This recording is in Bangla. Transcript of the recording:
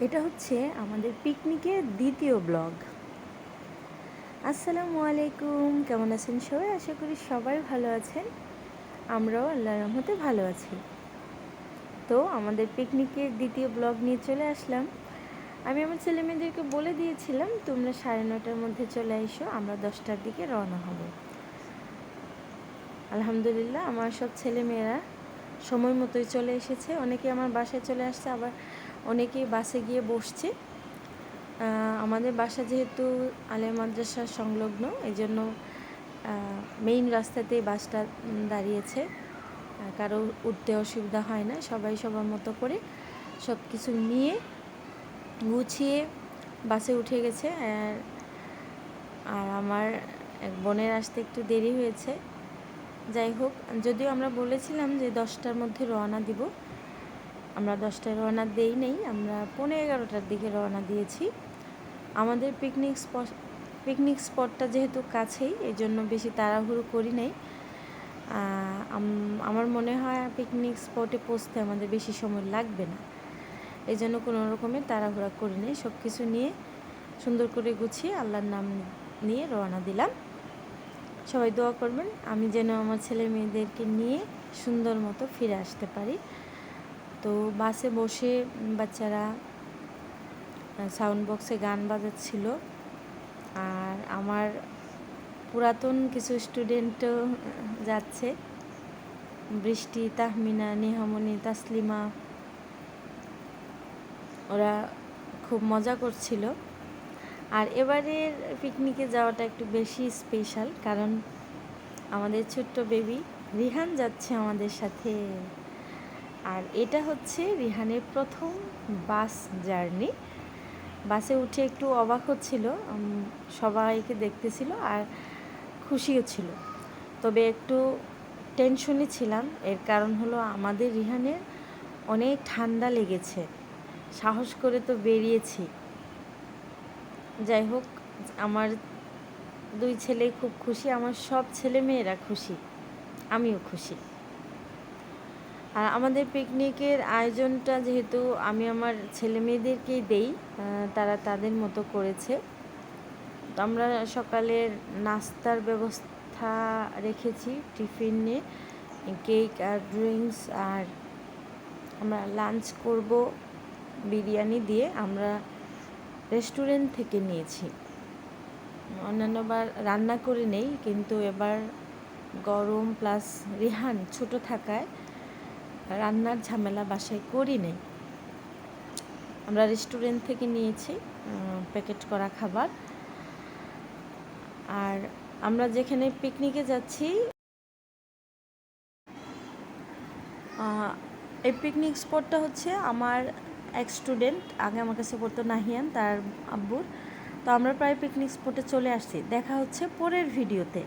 এটা হচ্ছে আমাদের পিকনিকের দ্বিতীয় ব্লগ। আসসালামু আলাইকুম, কেমন আছেন সবাই? আশা করি সবাই ভালো আছেন। আমরাও আল্লাহর রহমতে ভালো আছি। তো আমাদের পিকনিকের দ্বিতীয় ব্লগ নিয়ে চলে আসলাম। আমি আমার ছেলে মেয়েদেরকে বলে দিয়েছিলাম, তোমরা সাড়ে নটার মধ্যে চলে এসো, আমরা দশটার দিকে রওনা হব। আলহামদুলিল্লাহ, আমার সব ছেলে মেয়েরা সময় মতোই চলে এসেছে। অনেকে আমার বাসায় চলে আসছে, আবার অনেকেই বাসে গিয়ে বসছে। আমাদের বাসা যেহেতু আলে মাদ্রাসার সংলগ্ন এই জন্য মেইন রাস্তাতেই বাসটা দাঁড়িয়েছে। কারও উঠতে অসুবিধা হয় না, সবাই সবার মতো করে সব কিছু নিয়ে গুছিয়ে বাসে উঠে গেছে। আর আর আমার এক বোনের আসতে একটু দেরি হয়েছে। যাই হোক, যদিও আমরা বলেছিলাম যে দশটার মধ্যে রওনা দিব আমরা দশটায় রওনা দেই নেই, আমরা পনেরো এগারোটার দিকে রওনা দিয়েছি। আমাদের পিকনিক স্পট পিকনিক স্পটটা যেহেতু কাছেই এই জন্য বেশি তাড়াহুড়ো করি নাই। আমার মনে হয় পিকনিক স্পটে পৌঁছতে আমাদের বেশি সময় লাগবে না। এই জন্য কোনো রকমের তাড়াহুড়া করি নাই সব কিছু নিয়ে সুন্দর করে গুছিয়ে আল্লাহর নাম নিয়ে রওনা দিলাম। সবাই দোয়া করবেন, আমি যেন আমার ছেলে মেয়েদেরকে নিয়ে সুন্দর মতো ফিরে আসতে পারি। তো বাসে বসে বাচ্চারা সাউন্ড বক্সে গান বাজাচ্ছিল। আর আমার পুরাতন কিছু স্টুডেন্টও যাচ্ছে। বৃষ্টি, তাহমিনা নেহামনি তাসলিমা, ওরা খুব মজা করছিল। আর এবারের পিকনিকে যাওয়াটা একটু বেশি স্পেশাল কারণ আমাদের ছোট্ট বেবি রিহান যাচ্ছে আমাদের সাথে। আর এটা হচ্ছে রিহানের প্রথম বাস জার্নি। বাসে উঠে একটু অবাক হচ্ছিল সবাইকে দেখতেছিল আর খুশিও ছিল। তবে একটু টেনশনে ছিলাম, এর কারণ হলো আমাদের রিহানের অনেক ঠান্ডা লেগেছে, সাহস করে তো বেরিয়েছি। যাই হোক, আমার দুই ছেলে খুব খুশি, আমার সব ছেলে মেয়েরা খুশি, আমিও খুশি। আর আমাদের পিকনিকের আয়োজনটা যেহেতু আমি আমার ছেলে মেয়েদেরকেই দেই তারা তাদের মতো করেছে। তো আমরা সকালের নাস্তার ব্যবস্থা রেখেছি, টিফিনে কেক আর ড্রিঙ্কস, আর আমরা লাঞ্চ করব বিরিয়ানি দিয়ে। আমরা রেস্টুরেন্ট থেকে নিয়েছি। অন্যান্যবার রান্না করে নেই, কিন্তু এবার গরম প্লাস রিহান ছোট থাকায় রান্নার ঝামেলা বাসায় করি নেই। আমরা রেস্টুরেন্ট থেকে নিয়েছি প্যাকেট করা খাবার। আর আমরা যেখানে পিকনিকে যাচ্ছি এই পিকনিক স্পটটা হচ্ছে আমার এক স্টুডেন্ট আগে আমার কাছে পড়তো নাহিয়ান, তার আব্বুর। তো আমরা প্রায় পিকনিক স্পটে চলে আসছি। দেখা হচ্ছে পরের ভিডিওতে